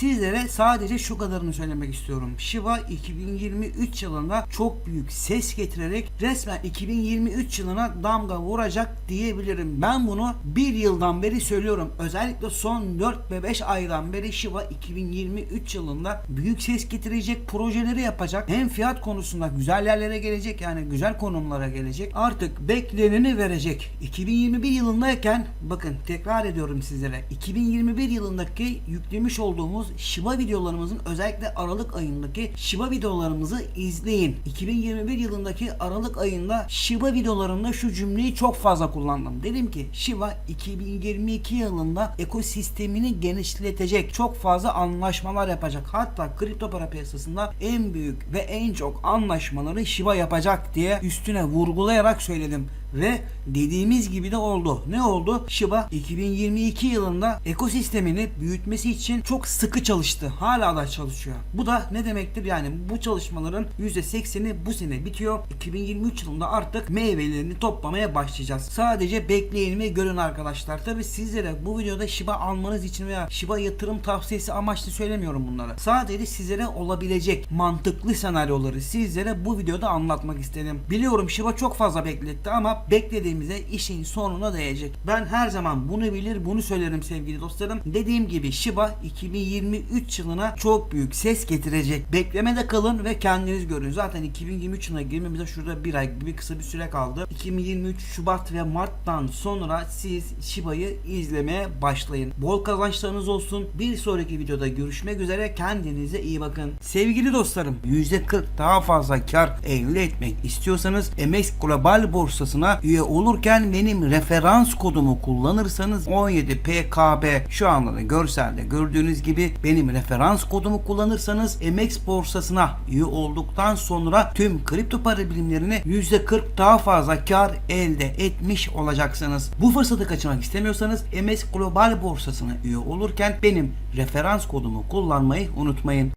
Sizlere sadece şu kadarını söylemek istiyorum. Shiba 2023 yılında çok büyük ses getirerek resmen 2023 yılına damga vuracak diyebilirim. Ben bunu bir yıldan beri söylüyorum. Özellikle son 4 ve 5 aydan beri Shiba 2023 yılında büyük ses getirecek projeleri yapacak. Hem fiyat konusunda güzel yerlere gelecek yani güzel konumlara gelecek. Artık bekleneni verecek. 2021 yılındayken bakın tekrar ediyorum sizlere. 2021 yılındaki yüklemiş olduğumuz Shiba videolarımızın özellikle Aralık ayındaki Shiba videolarımızı izleyin. 2021 yılındaki Aralık ayında Shiba videolarında şu cümleyi çok fazla kullandım. Dedim ki Shiba 2022 yılında ekosistemini genişletecek. Çok fazla anlaşmalar yapacak. Hatta kripto para piyasasında en büyük ve en çok anlaşmaları Shiba yapacak diye üstüne vurgulayarak söyledim. Ve dediğimiz gibi de oldu. Ne oldu? Shiba 2022 yılında ekosistemini büyütmesi için çok sıkı çalıştı. Hala da çalışıyor. Bu da ne demektir? Yani bu çalışmaların %80'i bu sene bitiyor. 2023 yılında artık meyvelerini toplamaya başlayacağız. Sadece bekleyin ve görün arkadaşlar. Tabi sizlere bu videoda Shiba almanız için veya Shiba yatırım tavsiyesi amaçlı söylemiyorum bunları. Sadece sizlere olabilecek mantıklı senaryoları sizlere bu videoda anlatmak istedim. Biliyorum Shiba çok fazla bekletti ama beklediğimize işin sonuna değecek. Ben her zaman bunu bilir bunu söylerim sevgili dostlarım. Dediğim gibi Shiba 2023 yılına çok büyük ses getirecek. Beklemede kalın ve kendiniz görün. Zaten 2023 yılına girmemize şurada bir ay gibi kısa bir süre kaldı. 2023 Şubat ve Mart'tan sonra siz Shiba'yı izlemeye başlayın. Bol kazançlarınız olsun. Bir sonraki videoda görüşmek üzere. Kendinize iyi bakın. Sevgili dostlarım %40 daha fazla kar elde etmek istiyorsanız MX Global borsasına üye olurken benim referans kodumu kullanırsanız 17PKB şu anda da görselde gördüğünüz gibi benim referans kodumu kullanırsanız MX borsasına üye olduktan sonra tüm kripto para birimlerini %40 daha fazla kar elde etmiş olacaksınız. Bu fırsatı kaçırmak istemiyorsanız MS Global borsasına üye olurken benim referans kodumu kullanmayı unutmayın.